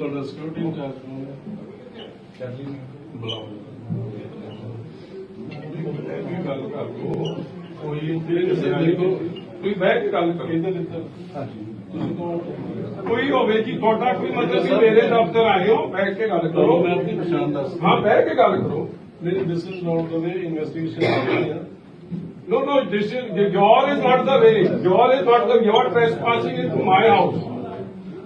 ਤੁਹਾਡਾ security incharge ਕੌਣ ਹੈ ਚੱਲੀ ਬੁਲਾਓ ਇਹ ਵੀ ਗੱਲ ਕਰ ਲਓ ਕੋਈ ਤੇ ਕਿਸੇ ਦੇਖੋ ਕੋਈ ਬਹਿ ਕੇ ਗੱਲ ਕਰੋ ਇਹਦੇ ਵਿੱਚ ਹਾਂਜੀ ਤੁਸੀਂ ਕੌਣ ਕੋਈ ਹੋਵੇ ਜੀ ਤੁਹਾਡਾ ਕੋਈ ਮਤਲਬ ਵੀ ਮੇਰੇ ਦਫ਼ਤਰ ਆਏ ਹੋ ਬੈਠ ਕੇ ਗੱਲ ਕਰੋ ਮੈਂ ਆਪਣੀ ਪਛਾਣ ਦੱਸ ਹਾਂ ਬਹਿ ਕੇ ਗੱਲ ਕਰੋ ਮੇਰੀ this is not the way investigation ਹੋ ਰਹੀ ਹੈ No, no, this is, your is not the way. Your is not the, you are trespassing into my house.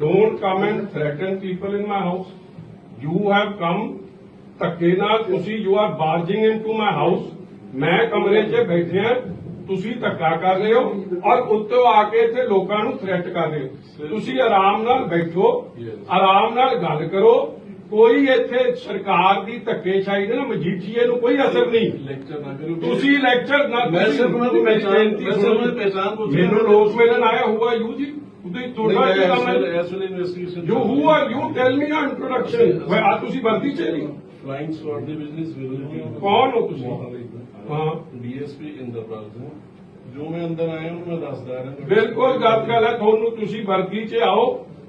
Don't come and threaten people in my house you have come ਧੱਕੇ ਨਾਲ ਤੁਸੀਂ you are barging into my house ਮੈਂ ਕਮਰੇ 'ਚ ਬੈਠਿਆ ਤੁਸੀਂ ਧੱਕਾ ਕਰ ਰਹੇ ਹੋ ਔਰ ਉੱਤੋਂ ਆ ਕੇ ਇੱਥੇ ਲੋਕਾਂ ਨੂੰ ਥ੍ਰੈਟ ਕਰ ਰਹੇ ਹੋ। ਤੁਸੀਂ ਆਰਾਮ ਨਾਲ ਬੈਠੋ ਆਰਾਮ ਨਾਲ ਗੱਲ ਕਰੋ ਕੋਈ ਇੱਥੇ ਸਰਕਾਰ ਦੀ ਧੱਕੇਸ਼ਾਹੀ ਦੇ ਨਾ ਮਜੀਠੀਏ ਨੂੰ ਕੋਈ ਅਸਰ ਨਹੀਂ। ਲੈਕਚਰ ਨਾ ਕਰੋ। ਤੁਸੀਂ ਲੈਕਚਰ ਨਾ ਮੈਂ ਸਿਰਫ ਉਹਨਾਂ ਦੀ ਬੇਨਤੀ ਮੈਂ ਸਿਰਫ। ਉਹਨਾਂ ਦੀ ਪਹਿਚਾਣ ਪੁੱਛ। ਮੈਨੂੰ ਲੋਕ ਮਿਲਣ ਆਇਆ ਹੁਆ ਯੂ ਜੀ? ਉਹਦੇ ਤੁਹਾਡਾ ਕੀ ਕੰਮ ਹੈ? ਐਸ ਵੇਲੇ investigation you who are you tell me your introduction ਵੇ ਆ ਤੁਸੀਂ ਵਰਦੀ ਚ ਨਹੀਂ? ਫਲਾਈਂਗ ਸਵਾਰਡ ਦੇ ਬਿਜ਼ਨਸ ਵਿਲ ਕੌਣ ਹੋ ਤੁਸੀਂ? ਹਾਂ। ਡੀਐਸਪੀ ਇੰਦਰਪਾਲ ਸਿੰਘ। ਜੋ ਮੈਂ ਅੰਦਰ ਆਇਆ ਉਹਨੂੰ ਮੈਂ ਦੱਸਦਾ ਰਿਹਾ। ਬਿਲਕੁਲ ਗੱਲ ਗੱਲ ਹੈ ਤੁਹਾਨੂੰ ਤੁਸੀਂ ਵਰਦੀ ਚ ਆਓ।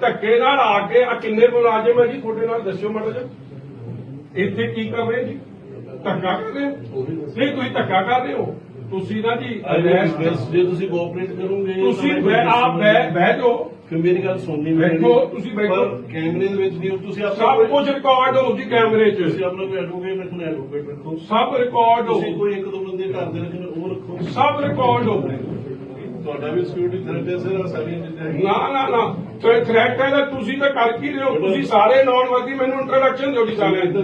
ਧੱਕੇ ਨਾਲ ਆ ਕੇ ਆ ਕਿੰਨੇ ਮੁਲਾਜ਼ਮ ਹੈ ਜੀ? ਤੁਹਾਡੇ ਨਾਲ ਦੱਸਿਓ ਮਾੜਾ ਜਿਹਾ। ਇੱਥੇ ਕੀ ਕਰ ਰਹੇ ਜੀ? ਧੱਕਾ ਕਰ ਰਹੇ ਹੋ? ਨਹੀਂ ਤੁਸੀਂ ਧੱਕਾ ਕਰ ਰਹੇ ਹੋ? ਤੁਸੀਂ ਨਾ ਜੀ ਜੇ ਤੁਸੀਂ ਕੋਆਪਰੇਟ ਕਰੋਗੇ ਤੁਸੀਂ ਬਹਿ ਆਪ ਬਹਿ ਬਹਿ ਜਾਓ। ਫਿਰ ਮੇਰੀ ਗੱਲ ਸੁਣਨੀ ਬੈਠੋ, ਤੁਸੀਂ ਬੈਠੋ। ਕੈਮਰੇ ਦੇ ਵਿੱਚ ਨਹੀਂ ਤੁਸੀਂ ਸਭ ਆਪਣਾ ਕੁਝ ਰਿਕਾਰਡ ਹੋਊ ਜੀ ਕੈਮਰੇ 'ਚ। ਤੁਸੀਂ ਆਪਣਾ ਕੋਈ ਐਡਵੋਕੇਟ ਰੱਖਣਾ ਐਡਵੋਕੇਟ ਰੱਖੋ। ਸਭ ਰਿਕਾਰਡ ਤੁਸੀਂ ਹੋਊ ਕੋਈ ਇੱਕ ਦੋ ਬੰਦੇ ਘਰ ਦੇ ਰੱਖਣੇ ਉਹ ਰੱਖੋ। ਸਭ ਰਿਕਾਰਡ ਹੋਊ ਤੁਹਾਡਾ ਵੀ ਸਿਕਿਉਰਿਟੀ ਥ੍ਰੈਟ ਹੈ ਸਰ ਸਾਰੀਆਂ ਚੀਜ਼ਾਂ। ਨਾ ਨਾ ਨਾ। ਤੇ ਥ੍ਰੈਟ ਹੈ ਤਾਂ ਤੁਸੀਂ ਤਾਂ ਕਰ ਕੀ ਰਹੇ ਹੋ? ਤੁਸੀਂ ਸਾਰੇ ਨੌਨ ਵਰਦੀ ਮੈਨੂੰ ਇੰਟਰੋਡਕਸ਼ਨ ਦਿਓ ਜੀ ਸਾਰਿਆਂ।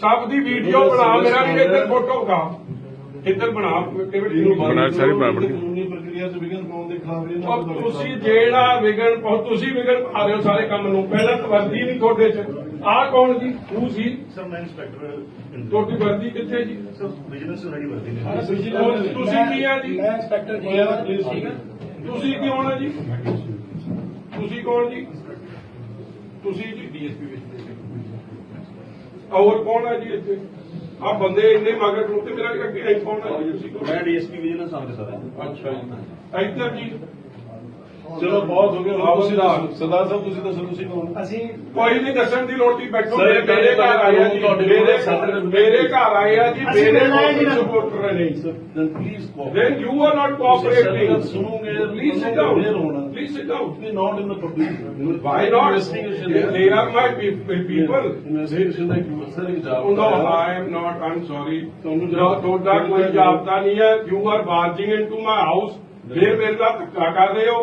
ਸਭ ਦੀ ਵੀਡੀਓ ਬਣਾ ਮੇਰਾ ਵੀ ਇੱਧਰ ਫੋਟੋ ਖਾ। ਇੱਧਰ ਬਣਾ ਕਿਵੇਂ ਇਹਨੂੰ ਬਣਾ ਸਾਰੀ ਬਣਾ ਬਣਾ। ਕਾਨੂੰਨੀ ਪ੍ਰਕਿਰਿਆ ਚ ਵਿਘਨ ਪਾਉਣ ਦੇ ਖਿਲਾਫ ਇਹ ਨਾ ਔਰ ਤੁਸੀਂ ਜਿਹੜਾ ਵਿਗਣ ਪਾਓ ਤੁਸੀਂ ਵਿਗਣ ਪਾ ਰਹੇ ਹੋ ਸਾਰੇ ਕੰਮ ਨੂੰ। ਪਹਿਲਾਂ ਤਾਂ ਵਰਦੀ ਨਹੀਂ ਤੁਹਾਡੇ 'ਚ। ਆਹ ਕੌਣ ਜੀ ਤੂੰ ਸੀ? ਸਰ ਮੈਂ ਇੰਸਪੈਕਟਰ ਤੁਹਾਡੀ ਵਰਦੀ ਕਿੱਥੇ ਜੀ? ਸਰ ਬਿਜ਼ਨਸ ਰੈਡੀ ਵਰਦੀ ਨੇ ਤੁਸੀਂ ਤੁਸੀਂ ਕੀ ਆ ਜੀ? ਮੈਂ ਇੰਸਪੈਕਟਰ ਜੀ। ਠੀਕ ਹੈ ਤੁਸੀਂ ਕੌਣ ਹੈ ਜੀ? ਤੁਸੀਂ ਕੌਣ ਜੀ? ਤੁਸੀਂ ਜੀ ਡੀਐਸਪੀ ਵਿੱਚ ਹੋਰ ਕੌਣ ਹੈ ਜੀ ਇੱਥੇ? ਆ ਬੰਦੇ ਇੰਨੇ ਮਗਰ ਨੂੰ ਤੇ ਮੇਰਾ ਅੱਗੇ ਕੌਣ ਹੈ ਜੀ? ਤੁਸੀਂ? ਮੈਂ ਡੀਐਸਪੀ ਵਿਜੀਲੈਂਸ ਆਫਿਸਰ ਹਾਂ ਅੱਛਾ ਜੀ। ਇੱਧਰ ਜੀ। ਚਲੋ ਬਹੁਤ ਹੋ ਗਿਆ ਆਓ ਤੁਸੀਂ ਸਰਦਾਰ। ਸਾਹਿਬ ਤੁਸੀਂ ਦੱਸੋ ਤੁਸੀਂ ਕੌਣ ਅਸੀਂ ਕੋਈ ਨਹੀਂ ਦੱਸਣ ਦੀ ਲੋੜ ਨਹੀਂ ਬੈਠੋ ਸਰ, ਮੇਰੇ ਘਰ ਆਏ ਆ ਜੀ ਤੁਹਾਡੇ ਮੇਰੇ ਮੇਰੇ ਘਰ ਆਏ ਆ ਜੀ ਮੇਰੇ। ਸਪੋਰਟਰ ਨੇ cooperate. then you are not cooperating ਗੱਲ ਸੁਣੋਗੇ please sit down clear ਹੋਣਾ please sit down We're not in the public. why not Investigation they are my pe- pe- people Investigation ਦਾ ਇੱਕ ਸਰ ਇੱਕ Oh, job no, I am not. I'm sorry. ਤੁਹਾਨੂੰ ਤੁਹਾਡਾ ਕੋਈ ਜਾਬਤਾ ਨਹੀਂ ਹੈ you are barging into my house ਫਿਰ ਮੇਰੇ ਨਾਲ ਧੱਕਾ ਕਰ ਰਹੇ ਹੋ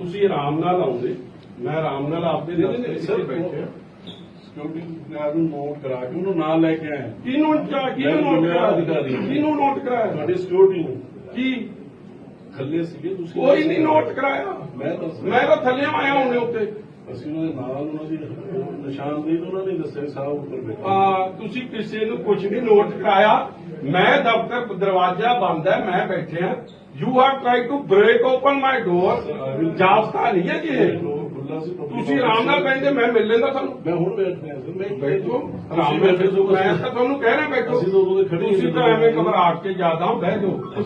ਤੁਸੀਂ ਆਰਾਮ ਨਾਲ ਆਉਂਦੇ। ਮੈਂ ਆਰਾਮ ਨਾਲ ਆਪਦੇ 'ਚ ਸਰ, ਬੈਠੇ। ਸਿਕਿਉਰਿਟੀ ਗਾਰਡ ਨੂੰ ਨੋਟ ਕਰਾ ਕੇ ਉਹਨੂੰ ਨਾਲ ਲੈ ਕੇ ਆਏ ਕਿਹਨੂੰ ਚਾ ਕਿਹਨੂੰ ਨੋਟ ਕਰਾਇਆ? ਕਿਹਨੂੰ ਨੋਟ ਕਰਾਇਆ? ਤੁਹਾਡੀ ਸਿਕਿਉਰਿਟੀ ਨੂੰ। ਕੀ? ਥੱਲੇ ਸੀਗੇ ਤੁਸੀਂ ਕੋਈ ਨਹੀਂ ਨੋਟ ਕਰਾਇਆ। ਮੈਂ ਦੱਸ ਮੈਂ ਤਾਂ ਥੱਲੇ ਆਇਆ ਹੁਣੇ ਉੱਤੇ ਅਸੀਂ ਉਹਨਾਂ ਦੇ ਨਾਲ ਉਹਨਾਂ ਦੀ ਨਿਸ਼ਾਨਦੇਹੀ ਉਹਨਾਂ ਨੇ ਦੱਸਿਆ ਸਾਹਿਬ ਉੱਪਰ ਬੈਠੇ। ਆ ਤੁਸੀਂ ਕਿਸੇ ਨੂੰ ਕੁਝ ਨਹੀਂ ਨੋਟ ਕਰਾਇਆ। ਮੈਂ ਦਫ਼ਤਰ ਦਰਵਾਜ਼ਾ ਬੰਦ ਹੈ ਮੈਂ ਬੈਠਿਆ you have try to break open my door ਜਾਬਤਾ ਨਹੀਂ ਹੈ ਜੀ ਤੁਸੀਂ ਆਰਾਮ ਨਾਲ ਕਹਿੰਦੇ ਮੈਂ ਮਿਲ ਲੈਂਦਾ ਤੁਹਾਨੂੰ। ਮੈਂ ਹੁਣ ਬੈਠ ਰਿਹਾ ਸਰ ਮੈਂ ਬੈਠੋ ਆਰਾਮ ਨਾਲ ਬੈਠੇ ਬੈਠੋ। ਮੈਂ ਤਾਂ ਤੁਹਾਨੂੰ ਕਹਿਣਾ ਬੈਠੋ। ਅਸੀਂ ਤਾਂ ਉਦੋਂ ਦੇ ਖੜੇ ਹੀ ਤੁਸੀਂ ਤਾਂ ਐਵੇਂ ਘਬਰਾ ਕੇ ਜ਼ਿਆਦਾ ਬਹਿ ਜਾਓ।